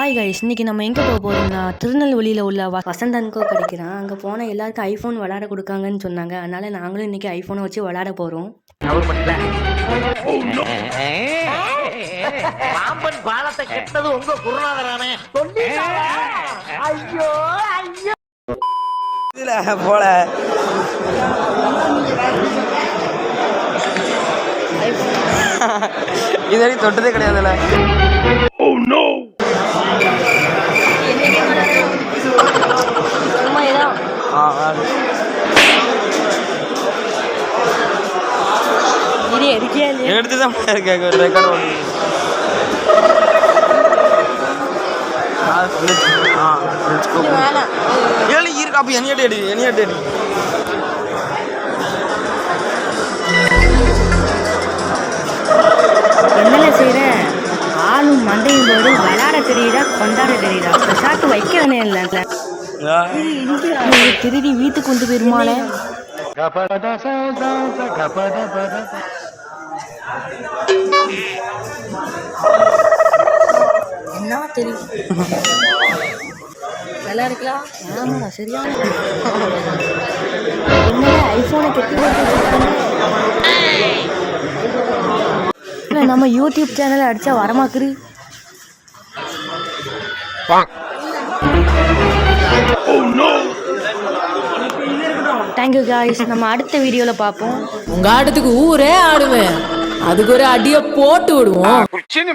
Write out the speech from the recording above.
Hi guys இன்னைக்கு நம்ம எங்கே போக போகிறோம்னா திருநெல்வேலியில் உள்ள வ- வசந்தன்கோ கிடைக்கிறான் அங்கே போனால் எல்லாருக்கும் ஐஃபோன் விளாட கொடுக்காங்கன்னு சொன்னாங்க. அதனால நாங்களும் இன்னைக்கு ஐஃபோனை வச்சு விளாட போகிறோம் பாம்பன் பாலத்தை கெட்டது உங்க குருநாதரானே. சொல்லிட்டாரா? ஐயோ ஐயோ. இதுல போல. இது தொட்டதே கிடையாதுல்ல இல்லையா? எடுத்து தான் இருக்கேன் ரெக்கார்டு go. ஏழு இருக்கு? அப்போ என்னையாட்டு எடு என்னையாட்டு செய்கிற ஆளும் மண்டையும் போது விளாட தெரியுதா? கொண்டாட தெரியுதா? சாக்கு வைக்க வேணே இல்லை. திருடி வீட்டுக்கு கொண்டு போயிருமாலே என்ன தெரியும்? நல்லா இருக்கலாம் ஆமாடா சரியா என்ன ஐஃபோனை கெட்டி? இல்ல, நம்ம யூடியூப் சேனல் அடிச்சா வரமாக்குது? தேங்க்யூ காய்ஸ் நம்ம அடுத்த வீடியோவில் பார்ப்போம் உங்க ஆட்டத்துக்கு ஊரே ஆடுவேன் அதுக்கு ஒரு அடிய போட்டு விடுவோம் Cine